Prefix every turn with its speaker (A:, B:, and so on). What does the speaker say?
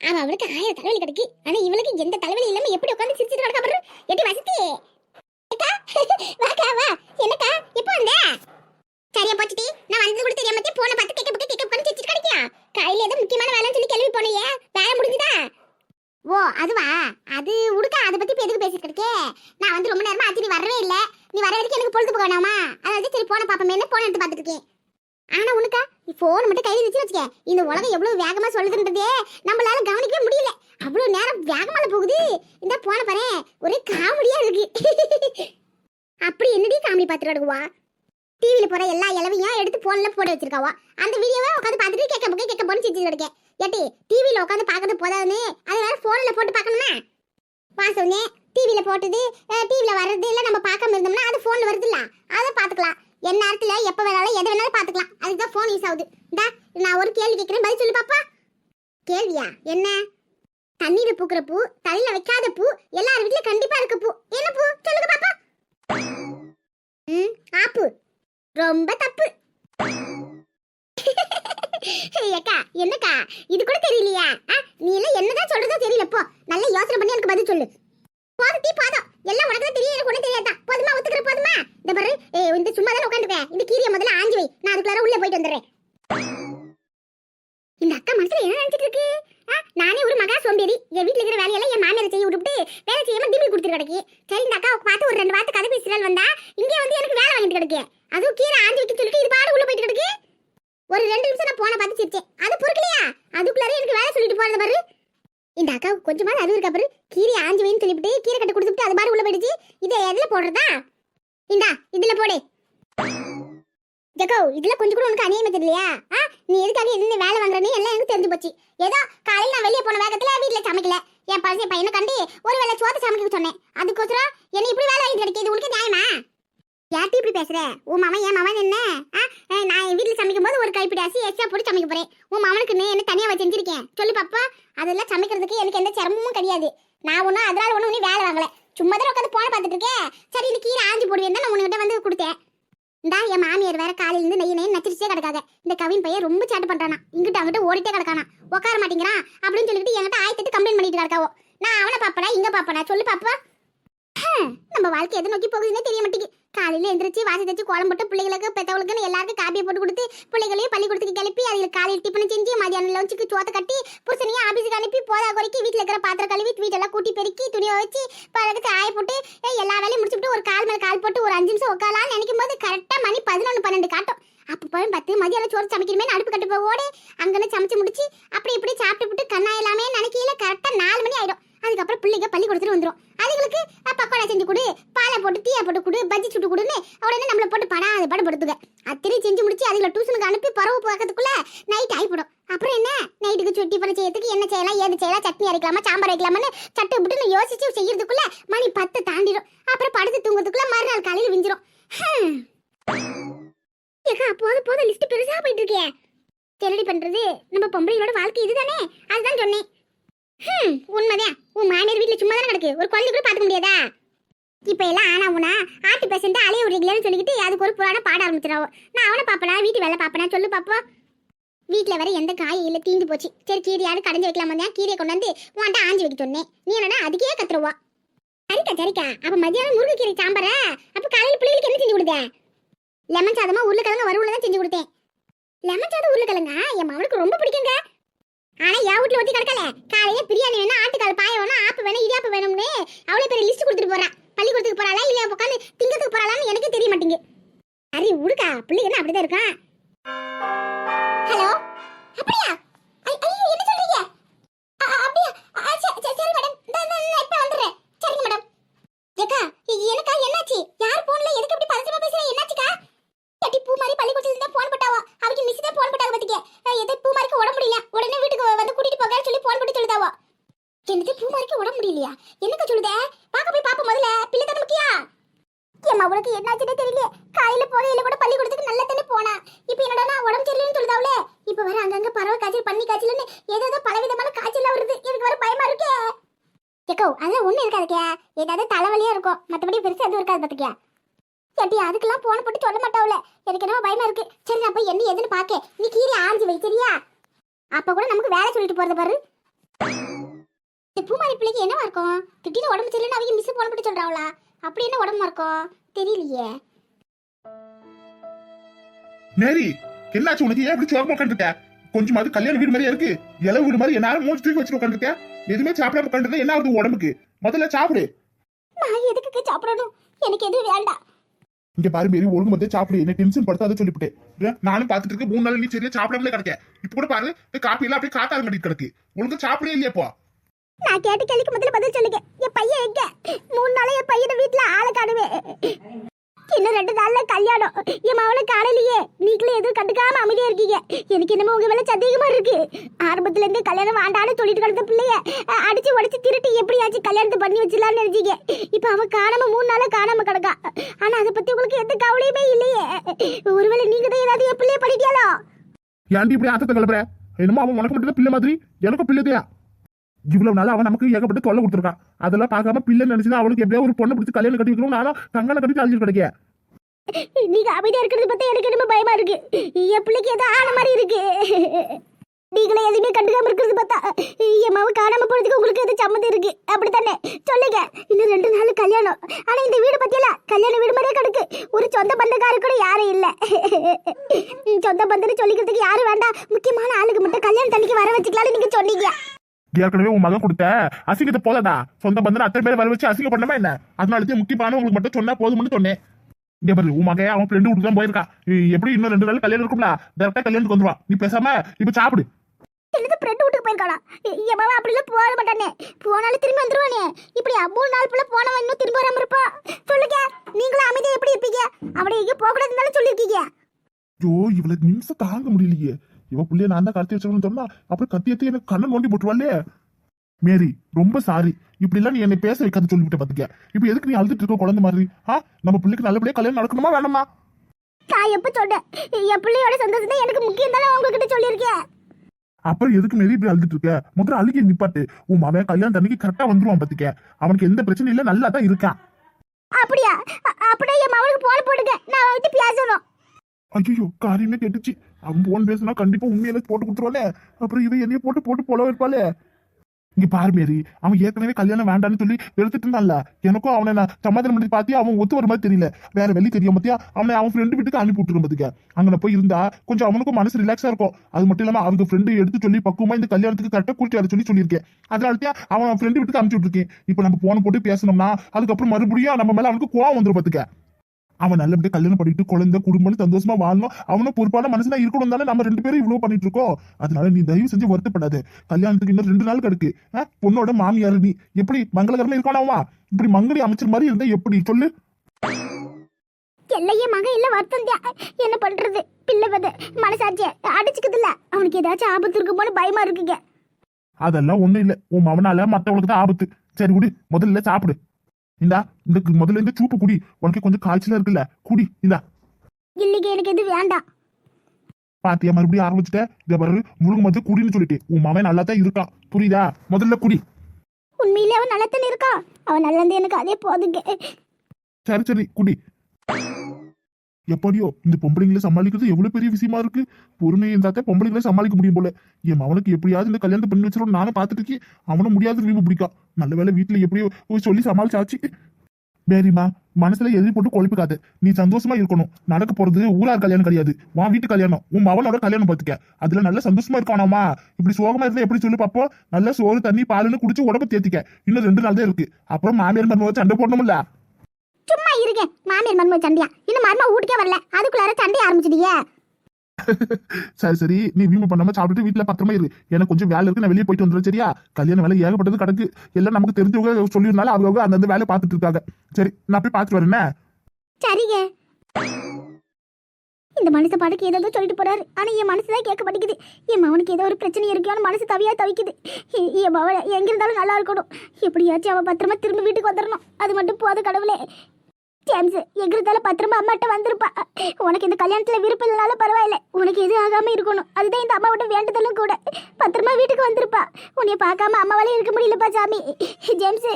A: அவ அவளுக்கு ஆயிரம் தலைவலி கிடைக்கு. ஆனா இவளுக்கு எந்த தலைவலி இல்லாம எப்படி உட்கார்ந்து சிரிச்சிட்டு கிடக்கா பாரு. எட்டி வசதி வாக்கா வா. என்னக்கா இப்போ வந்த? சரியா போச்சுடி நான் வந்தது கூட தெரியாம போன பார்த்து கேட்க புக்க கேட்க உட்கார்ந்து சிரிச்சிட்டு கிடைக்கியா? கையில ஏதோ முக்கியமான வேலைன்னு சொல்லி கிளம்பி போனியே. வேலை முடிஞ்சுதா? ஓ அதுவா? அது உடுக்கா அதை பத்தி இப்ப எதுக்கு பேசிட்டு இருக்கே? நான் வந்து ரொம்ப நேரமா ஆச்சு நீ வரவே இல்லை. நீ வர வரைக்கும் எனக்கு பொழுது போக வேணாமா அதாவது சரி போன பாப்பமே போன எடுத்து பார்த்துட்டு இருக்கேன். ஆனா உனக்கா போன் மட்டும் கையில வச்சு வச்சுக்க இந்த உலகம் எவ்வளவு வேகமா சொல்லுதுன்றதே நம்மளால கவனிக்கவே முடியல. அவ்வளவு நேரம் வேகமால போகுது. இந்த போன பாரு ஒரே காமெடியா இருக்கு. அப்படி என்னடி காமெடி பார்த்துட்டு கிடக்குவா? டிவியில போற எல்லா இலவையும் எடுத்து போன்ல போட்டு வச்சிருக்காவா? அந்த வீடியோவை உட்காந்து பார்த்துட்டு கேட்க போக கேட்க போன்னு செஞ்சு இருக்கேன். ஏட்டி டிவியில உட்காந்து பார்க்கறது போதாதுன்னு அதனால போன்ல போட்டு பார்க்கணுமா? வாசவனே டிவியில போட்டது டிவியில வர்றது இல்ல நம்ம பார்க்காம இருந்தோம்னா அது போன்ல வருது இல்ல அதை பார்த்துக்கலாம். என் நேரத்துல எப்ப வேணாலும் எதை வேணாலும் பார்த்துக்கலாம் அதுதான் போன் யூஸ் ஆகுது. இந்தா நான் ஒரு கேள்வி கேட்கிறேன் பதில் சொல்லு பாப்பா. கேள்வியா? என்ன? தண்ணீர் பூக்கிற பூ தலையில வைக்காத பூ எல்லார் வீட்லயும் கண்டிப்பா இருக்க பூ. என்ன பூ? சொல்லுங்க பாப்பா. ம் ஆப்பு. ரொம்ப தப்பு. ஏக்கா என்னக்கா? இது கூட தெரியலையா? ஆ, நீ எல்லாம் என்னதான் சொல்றதோ தெரியல. போ. நல்லா யோசனை பண்ணி எனக்கு பதில் சொல்லு. போதும் டீ போதும். எல்லாம் உனக்கு தான் தெரியும் எனக்கு ஒண்ணும் தெரியாதா போதுமா ஒத்துக்கிற போதுமா? இந்த பாரு இந்த சும்மா தானே உட்காந்துருக்கேன் இந்த கீரியை முதல்ல ஆஞ்சி வை. நான் அதுக்குள்ளார உள்ள போயிட்டு வந்துடுறேன். இந்த அக்கா மனசுல என்ன நினைச்சிட்டு இருக்கு? நானே ஒரு மகா சோம்பேறி. என் வீட்டுல இருக்கிற வேலையெல்லாம் என் மாமியார் செய்ய விட்டுட்டு வேலை செய்யாம டிமி கொடுத்துட்டு கிடக்கு. சரி இந்த அக்காவை பார்த்து ஒரு ரெண்டு வார்த்தை கதை பேசுறாள் வந்தா இங்கே வந்து எனக்கு வேலை வாங்கிட்டு கிடக்கு. அதுவும் கீரை ஆஞ்சி வைக்க சொல்லிட்டு இது பாடு உள்ள போயிட்டு கிடக்கு. ஒரு ரெண்டு நிமிஷம் நான் போன பார்த்து சிரிச்சேன். அது பொறுக்கலையா? அதுக்குள்ளாரே எனக்கு வேலை சொல்லிட்டு போறது பாரு. இந்த அக்கா கொஞ்சமா அறிவு இருக்கா கீரை ஆஞ்சி வைன்னு சொல்லிவிட்டு கீரை கட்டு கொடுத்துட்டு அது மாதிரி உள்ள போயிடுச்சு. இதை எதுல போடுறதா? இந்தா இதுல போடு. ஜக்கோ இதுல கொஞ்சம் கூட உனக்கு அநியமே தெரியலையா? ஆ நீ எதுக்காக எதுன்னு வேலை வாங்குறனே எல்லாம் எனக்கு தெரிஞ்சு போச்சு. ஏதோ காலையில் நான் வெளியே போன வேகத்துல வீட்ல சமைக்கல. என் பழசை பையனை கண்டு ஒரு வேளை சோத்த சமைக்க சொன்னேன். அதுக்கோசரம் என்ன இப்படி வேலை வாங்கிட்டு கிடைக்கிது உனக்கு நியாயமா? யார்ட்டி இப்படி பேசுற? உன் மாமன் என் மாமன் என்ன? நான் என் வீட்டில் சமைக்கும் போது ஒரு கைப்பிடி அரிசி எக்ஸ்ட்ரா போட்டு சமைக்க போறேன். உன் மாமனுக்கு நீ என்ன தனியாக வச்சு செஞ்சிருக்கேன்? சொல்லு பாப்பா. அதெல்லாம் சமைக்கிறதுக்கு எனக்கு எந்த சிரமமும் கிடையாது. நான் ஒன்றும் அதனால ஒன்றும் நீ வேலை வாங்கல. சும்மா தான் உட்காந்து போன பார்த்துட்டு இருக்கேன் சரி இந்த கீரை ஆஞ்சி போடுவேன் தான் நான் உன்கிட்ட வந்து கொடுத்தேன். இந்தா என் மாமியார் வேற காலையில இருந்து நெய் நெய் நச்சிருச்சே கிடக்காத. இந்த கவின் பையன் ரொம்ப சேட்டை பண்றானா. இங்கிட்ட அங்கிட்ட ஓடிட்டே கிடக்கானா. உட்கார மாட்டேங்கிறான் அப்படின்னு சொல்லிட்டு என்கிட்ட ஆயத்திட்டு கம்ப்ளைண்ட் பண்ணிட்டு கிடக்காவோ நான் அவனை பாப்பனா இங்க பாப்பனா? சொல்லு பாப்பா. நம்ம வாழ்க்கை எதை நோக்கி போகுதுன்னே தெரிய மாட்டேங்குது. காலையில எந்திரிச்சு வாசி தச்சு கோலம் போட்டு பிள்ளைகளுக்கு பெத்தவளுக்குன்னு எல்லாருக்கும் காப்பியை போட்டு கொடுத்து பிள்ளைகளையும் பள்ளிக்கூடத்துக்கு கிளப்பி அதில் காலையில் டிஃபன் செஞ்சு மதியானம் லஞ்சுக்கு சோத்தை கட்டி புருஷனையும் ஆஃபீஸுக்கு அனுப்பி போதா குறைக்கி வீட்டில் இருக்கிற பாத்திரம் கழுவி வீட்டெல்லாம் கூட்டி பெருக்கி துணியை வச்சு பழகத்துக்கு ஆய போட்டு எல்லா வேலையும் முடிச்சுட்டு ஒரு கால் மேலே கால் போட்டு ஒரு அஞ்சு நிமிஷம் உட்காலாம்னு நினைக்கும் போது கரெக்டாக மணி பதினொன்று பன்னெண்டு காட்டும். அப்போ போய் பத்து மதியானம் சோறு சமைக்கணுமே அடுப்பு கட்டு போய் ஓடி அங்கன்னு சமைச்சு முடிச்சு அப்படி இப்படி சாப்பிட்டு விட்டு கண்ணா எல்லாமே நினைக்கையில கரெக்டாக நாலு மணி ஆயிடும். அதுக்கப்புறம் பிள்ளைங்க பள்ளி கொடுத்துட்டு வந்துடும் அதுங்களுக்கு பக்கோடா செஞ்சு கொடு போட்டு டீயா போட்டு கொடு பஜ்ஜி சுட்டு கொடுன்னு உடனே நம்மளை போட்டு படாது படுத்துங்க அத்தனை செஞ்சு முடிச்சு அதுல டியூஷனுக்கு அனுப்பி பறவை பார்க்கறதுக்குள்ள நைட் ஆகிப்படும் அப்புறம் என்ன? நைட்டுக்கு சுட்டி பண்ண செய்யறதுக்கு என்ன செய்யலாம் ஏது செய்யலாம் சட்னி அரைக்கலாமா சாம்பார் வைக்கலாமான்னு சட்டு விட்டுன்னு யோசிச்சு செய்யறதுக்குள்ள மணி பத்து தாண்டிடும் அப்புறம் படுத்து தூங்குறதுக்குள்ள மறுநாள் காலையில் விஞ்சிரும். ஹம். ஏக்கா போதும் போதும் லிஸ்ட் பெருசா போயிட்டு இருக்கே தெரடி பண்றது நம்ம பொம்பளையோட வாழ்க்கை இதுதானே? அதுதான் சொன்னேன். ஹம், உண்மைதான். உன் மாமியார் வீட்டுல சும்மா தானே கிடக்கு? ஒரு குழந்தை கூட பார்த்துக்க முடியாதா? இப்போ எல்லாம் ஆனா உனா? ஆட்டு பேசண்ட் அலைய விடுறீங்களேன்னு சொல்லிக்கிட்டு அதுக்கு ஒரு புராண பாட ஆரம்பிச்சிடாவோ நான் அவனை பாப்பனா? வீட்டு வேலை பாப்பனா? சொல்லு பாப்பா. வீட்டில் வர எந்த காயும் இல்லை தீந்து போச்சு. சரி கீரையாவது கடைஞ்சி வைக்கலாமா தான் கீரையை கொண்டு வந்து உன்ட்ட ஆஞ்சி வைக்க சொன்னேன். நீ என்னடா அதுக்கே கத்துருவா. சரிக்கா சரிக்கா. அப்போ மதியானம் முருங்கைக்கீரை சாம்பார? அப்போ காலையில் பிள்ளைகளுக்கு என்ன செஞ்சு கொடுத்தேன் லெமன் சாதமாக உருளைக்கிழங்கு வறுவல தான் செஞ்சு கொடுத்தேன் லெமன் சாதம் உருளைக்கிழங்கா? என் மவனுக்கு ரொம்ப பிடிக்குங்க. ஆனால் என் வீட்ல ஒட்டி கிடக்கல. காலையில் பிரியாணி வேணும் ஆட்டுக்கால் பாய வேணும் ஆப்பு வேணும் இடியாப்பு வேணும்னு அவ்வளோ பெரிய லிஸ்ட் கொடுத்துட்டு போறா பள்ளிக்கூடத்துக்கு போறாளா இல்லையா? உட்காந்து திங்கத்துக்கு போறாளான்னு எனக்கே தெரிய மாட்டேங்குது. அரி உடுக்கா. பிள்ளை என்ன அப்படிதான் இருக்கா? ஹலோ? அப்படியா ஐ- ஐயோ, என்ன சொல்றீங்க அ- அ- அப்படியா அ, ச- ச- சரி மேடம் இந்த இந்த- இந்த இப்ப வந்துடுறேன் சரிங்க மேடம் ஏக்கா இ- எனக்கா என்னாச்சு யார் போன்ல எதுக்கு இப்படி பதட்டமா பேசுற என்னாச்சுக்கா எட்டி பூ மாதிரி பள்ளிக்கூடத்துல தான் போன் போட்டாவோ அவங்க மிஸ் தான் போன் போட்டாங்க பாத்துக்க எதை பூ மாதிரிக்கு உடம்பு முடியல உடனே வீட்டுக்கு வந்து கூட்டிட்டு போக சொல்லி போன் போட்டு சொல்லுதாவோ என்னது பூ மாதிரிக்கு உடம்பு முடியலையா என்னக்கா போய் பாப்போம் முதல்ல. பிள்ளை தானே முக்கியா? ஏம்மா உனக்கு என்னாச்சுன்னே தெரியல காலையில போகையில கூட பள்ளிக்கூடத்துக்கு நல்ல தானே போனா. இப்போ என்னடா உடம்பு சரியில்லைன்னு சொல்லுதாவளே? இப்போ வர அங்கங்க பறவை காய்ச்சல் பண்ணி காய்ச்சல்னு ஏதோ பலவிதமான காய்ச்சல் வருது. எனக்கு வர பயமா இருக்கே? ஏக்கோ அதெல்லாம் ஒண்ணு இருக்காதுக்கே. ஏதாவது தலைவலியா இருக்கும். மத்தபடி பெருசா எதுவும் இருக்காது பாத்துக்கியா? ஏட்டி அதுக்கெல்லாம் போன போட்டு சொல்ல மாட்டாவுல எனக்கு என்னமோ பயமா இருக்கு. சரி நான் போய் என்ன ஏதுன்னு பாக்க நீ கீரை ஆஞ்சு வை சரியா? அப்ப கூட நமக்கு வேலை சொல்லிட்டு போறத பாரு. இந்த பூமாரி பிள்ளைக்கு என்னவா இருக்கும்? திடீர்னு உடம்பு சரியில்லைன்னு அவங்க மிஸ் போட்டு சொல்றாங்களா? அப்படி என்ன உடம்பா இருக்கும்? தெரியலையே.
B: மேரி என்னாச்சு உனக்கு? ஏன் இப்படி சோகமா உட்காந்துருக்க கொஞ்சமாவது கல்யாண வீடு மாதிரியா இருக்கு? இளவு வீடு மாதிரி என்னால மூச்சு தூக்கி வச்சுட்டு உட்காந்துருக்க எதுவுமே சாப்பிடாம உட்காந்துருந்தா என்ன ஆகுது உடம்புக்கு? முதல்ல சாப்பிடு.
A: நான் எதுக்கு சாப்பிடணும்? எனக்கு எதுவும் வேண்டாம்.
B: இங்க பாரு மேரி ஒழுங்கு மத்திய சாப்பிடு. என்ன டென்ஷன் படுத்தாத சொல்லிவிட்டேன். நானும் பாத்துட்டு இருக்கேன். மூணு நாள் நீ சரியா சாப்பிடாமலே கிடக்க இப்ப கூட பாரு காப்பி எல்லாம் அப்படியே காத்தாரு கட்டி கிடக்கு. ஒழுங்கா சாப்பிடவே இல்லையாப்பா
A: நான் கேட்ட கேள்விக்கு முதல்ல பதில் சொல்லுங்க. என் பையன் எங்க? மூணு நாளா என் பையனை வீட்டுல ஆளை காணுவேன். இன்னும் ரெண்டு நாள்ல கல்யாணம். என் மவளை காணலையே. நீங்களும் எதுவும் கண்டுக்காம அமைதியா இருக்கீங்க. எனக்கு என்னமோ உங்க மேல சந்தேகமா இருக்கு. ஆரம்பத்துல இருந்து கல்யாணம் வேண்டான்னு சொல்லிட்டு கிடந்த பிள்ளைய அடிச்சு உடச்சு திருட்டி எப்படியாச்சும் கல்யாணத்தை பண்ணி வச்சிடலாம்னு நினைச்சீங்க. இப்ப அவன் காணாம மூணு நாளா காணாம கிடக்கா. ஆனா அதை பத்தி உங்களுக்கு எந்த கவலையுமே இல்லையே. ஒருவேளை நீங்க தான் ஏதாவது என் பிள்ளைய பண்ணிட்டியாலோ
B: ஏன்டி இப்படி ஆத்தத்தை கிளப்புற? என்னமோ அவன் உனக்கு மட்டும் பிள்ளை மாதிரி. எனக்கு பிள்ளைதையா இவ்வளவு நாள் அவன் நமக்கு ஏகப்பட்டு தொல்லை கொடுத்துருக்கான். அதெல்லாம் பார்க்காம பிள்ளை நினைச்சுதான் அவளுக்கு எப்படியா ஒரு பொண்ணை பிடிச்சி கல்யாணம் கட்டி வைக்கணும் நானும் தங்கான கட்டி அழிஞ்சு கிடைக்க.
A: நீங்க அமைதியா இருக்கிறது பத்தி எனக்கு என்னமோ பயமா இருக்கு. என் பிள்ளைக்கு ஏதோ ஆன மாதிரி இருக்கு. நீங்களே எதுவுமே கண்டுக்காம இருக்கிறது பார்த்தா என் மாவு காணாம போறதுக்கு உங்களுக்கு எது சம்மந்தம் இருக்கு. அப்படித்தானே? சொல்லுங்க. இன்னும் ரெண்டு நாள் கல்யாணம். ஆனா இந்த வீடு பத்தியெல்லாம் கல்யாண வீடு மாதிரியே கிடக்கு. ஒரு சொந்த பந்தக்காரு கூட யாரும் இல்ல. சொந்த பந்தன்னு சொல்லிக்கிறதுக்கு யாரும் வேண்டாம். முக்கியமான ஆளுக்கு மட்டும் கல்யாணம் தண்ணிக்கு வர வச்சுக்கலாம்னு நீங்க சொன்னீங்க.
B: ஏற்கனவே உன் மகன் கொடுத்த அசிங்கத்தை போதாதா? சொந்த பந்தன அத்தனை பேர் வர வச்சு அசிங்கம் பண்ணமா என்ன? அதனால முக்கியமான உங்களுக்கு மட்டும் சொன்னா போதும்னு சொன்னேன். இங்க பாரு உன் மகன் அவன் ஃப்ரெண்டு வீட்டுக்கு தான் போயிருக்கான் இ- எப்படி இன்னும் ரெண்டு நாள் கல்யாணம் இருக்கும்ல? டேரக்டா கல்யாணத்துக்கு வந்துருவான் நீ பேசாம இப்ப சாப்பிடு.
A: என்னது பிரெட் வீட்டுக்கு போயிருக்காளா? மாவா அப்படிலாம் போக மாட்டானே. போனாலும் திரும்பி வந்துருவானே. இப்படி மூணு நாள் புள்ள போனவன் இன்னும் திரும்ப வராம இருப்பா. சொல்லுங்க நீங்களும் அமைதியா எப்படி இருப்பீங்க எங்க போக கூடாதுன்னு சொல்லிருக்கீங்க
B: ஐயோ இவ்வளவு நிமிஷம் தாங்க முடியலையே. இவ புள்ளைய நான் தான் கடத்தி வச்சிருக்கேன்னு சொன்னா அப்புறம் கத்தி எடுத்து எனக்கு கண்ணை நோண்டி போட்டுருவாளே. மேரி ரொம்ப சாரி இப்படி எல்லாம் நீ என்னை பேச வைக்காத சொல்லிவிட்ட பாத்துக்க. இப்ப எதுக்கு நீ அழுதுட்டு இருக்க குழந்தை மாதிரி? ஆ நம்ம பிள்ளைக்கு நல்லபடியா கல்யாணம் நடக்கணுமா வேணாமா?
A: நான் எப்ப சொன்னேன்? என் பிள்ளையோட சந்தோஷம் தான் எனக்கு முக்கியம் தானே உங்ககிட்ட சொல்லியிருக்கேன்
B: அப்புறம் எதுக்கு மேரி இப்படி அழுதுட்டு இருக்க? முதல்ல அழுகி நிப்பாட்டு. உன் மகன் கல்யாணம் தண்ணிக்கு கரெக்டா வந்துருவான் பாத்துக்க. அவனுக்கு எந்த பிரச்சனையும் இல்ல நல்லா தான் இருக்கான்.
A: அப்படியா? அப்படியே என் மவனுக்கு போன போடுங்க. நான் வந்து பேசணும்.
B: ஐயோ காரியமே கெட்டுச்சு. அவன் போன் பேசினா கண்டிப்பா உண்மையில போட்டு கொடுத்துருவாளே. அப்புறம் இதை என்னைய போட்டு போட்டு போல வைப்பாளே இங்க பாரு மேரி அவன் ஏற்கனவே கல்யாணம் வேண்டான்னு சொல்லி எடுத்துட்டு இருந்தான்ல. எனக்கும் அவனை நான் சமாதானம் பண்ணி பார்த்தியா அவன் ஒத்து வர மாதிரி தெரியல. வேற வெளி தெரியும் பார்த்தியா அவனை அவன் ஃப்ரெண்டு வீட்டுக்கு அனுப்பி விட்டுரும் பாத்துக்க. அங்க போய் இருந்தா கொஞ்சம் அவனுக்கும் மனசு ரிலாக்ஸா இருக்கும். அது மட்டும் இல்லாம அவங்க ஃப்ரெண்டு எடுத்து சொல்லி பக்குவமா இந்த கல்யாணத்துக்கு கரெக்டா கூட்டி வர சொல்லி சொல்லியிருக்கேன். அதனால அவன் ஃப்ரெண்டு வீட்டுக்கு அனுப்பிச்சு விட்டுருக்கேன். இப்போ நம்ம போன போட்டு பேசணும்னா அதுக்கப்புறம் மறுபடியும் நம்ம மேல அவனுக்கு கோவம் வந்துரும் பாத்துக்க. அவன் நல்லபடியா கல்யாணம் பண்ணிட்டு குழந்தை குடும்பம் சந்தோஷமா வாழணும். அவனும் பொறுப்பான மனசுல இருக்கணும் தானே நம்ம ரெண்டு பேரும் இவ்வளவு பண்ணிட்டு இருக்கோம் அதனால நீ தயவு செஞ்சு வருத்தப்படாத. கல்யாணத்துக்கு இன்னும் ரெண்டு நாள் கிடக்கு? பொண்ணோட மாமியார் நீ. எப்படி மங்களகரமா இருக்கானாவா? இப்படி மங்கடி அமைச்சர் மாதிரி இருந்தா எப்படி? சொல்லு.
A: எல்லையே மகன் இல்ல வருத்தம் என்ன பண்றது? பிள்ளை பத மனசாட்சிய அடிச்சுக்குது இல்ல? அவனுக்கு ஏதாச்சும் ஆபத்து இருக்குமோன்னு பயமா இருக்குங்க.
B: அதெல்லாம் ஒண்ணும் இல்ல. உன் மவனால மத்தவங்களுக்கு தான் ஆபத்து. சரி விடு முதல்ல சாப்பிடு. இந்தா இந்த முதல்ல இந்த சூப்பு குடி. உனக்கு கொஞ்சம் காய்ச்சலா இருக்குல்ல குடி இந்தா.
A: இல்லைங்க எனக்கு எது வேண்டாம்
B: பாத்தியா மறுபடியும் ஆரம்பிச்சுட்ட? இத பாரு முழுங்க மத்திய குடின்னு சொல்லிட்டு. உன் மவன் நல்லா தான் இருக்கான் புரியுதா? முதல்ல குடி.
A: உண்மையிலே அவன் நல்லத்தன் இருக்கான் அவன் நல்லது எனக்கு அதே போதுங்க.
B: சரி சரி குடி. எப்படியோ இந்த பொம்பளைங்களை சமாளிக்கிறது எவ்வளவு பெரிய விஷயமா இருக்கு. பொறுமை இருந்தாக்க பொம்பளைங்களை சமாளிக்க முடியும் போல. என் அவனுக்கு எப்படியாவது இந்த கல்யாணத்தை பண்ணி வச்சிடும் நானும் பார்த்துட்டு இருக்கேன். அவனும் முடியாது விரும்ப பிடிக்கும் நல்ல வேளை வீட்டுல எப்படியோ சொல்லி சமாளிச்சாச்சு. மேரிமா மனசுல எழுதி போட்டு குழப்பிக்காத. நீ சந்தோஷமா இருக்கணும். நடக்க போறது ஊரார் கல்யாணம் கிடையாது. உன் வீட்டு கல்யாணம். உன் மவனோட கல்யாணம் பார்த்துக்க. அதுல நல்ல சந்தோஷமா இருக்கானாமா? இப்படி சோகமா இருந்தா எப்படி சொல்லி பாப்போம். நல்ல சோறு தண்ணி பாலுன்னு குடிச்சு உடம்பு தேத்திக்க. இன்னும் ரெண்டு நாள் தான் இருக்கு. அப்புறம் மாமியார் மருமக சண்டை போடணும்ல.
A: இருக்கேன் மாமியார் மருமக சண்டையா? இன்னும் மருமக வீட்டுக்கே வரல. அதுக்குள்ளார சண்டைய ஆரம்பிச்சிட்டீங்க
B: சரி சரி. நீ வீம்பு பண்ணாம சாப்பிட்டுட்டு வீட்டுல பத்திரமா இரு. எனக்கு கொஞ்சம் வேலை இருக்கு. நான் வெளியே போயிட்டு வந்துடுறேன் சரியா? கல்யாண வேலை ஏகப்பட்டது கிடக்கு. எல்லாம் நமக்கு தெரிஞ்சவங்க சொல்லியிருந்தாலும் அவங்க அந்தந்த வேலையை பார்த்துட்டு இருக்காங்க. சரி நான் போய் பார்த்துட்டு வரேன்?
A: சரிங்க. இந்த மனுஷ பாட்டுக்கு ஏதோ சொல்லிட்டு போறாரு. ஆனா என் மனசுதான் கேட்க மாட்டேங்குது. என் மவனுக்கு ஏதோ ஒரு பிரச்சனை இருக்கான்னு மனசு தவியா தவிக்குது. என் மவன் எங்க இருந்தாலும் நல்லா இருக்கணும். எப்படியாச்சும் அவன் பத்திரமா திரும்ப வீட்டுக்கு வந்துடணும் அது மட்டும் போதும் கடவுளே. ஜேம்ஸ் எங்கிருந்தால பத்திரமா அம்மாட்ட வந்திருப்பா. உனக்கு இந்த கல்யாணத்துல விருப்பம் இல்லைனாலும் பரவாயில்ல. உனக்கு எது ஆகாம இருக்கணும். அதுதான் இந்த அம்மாவோட வேண்டுதலும் கூட. பத்திரமா வீட்டுக்கு வந்திருப்பா. உன்னைய பார்க்காம அம்மாவாலே இருக்க முடியலப்பா சாமி. ஜேம்ஸ்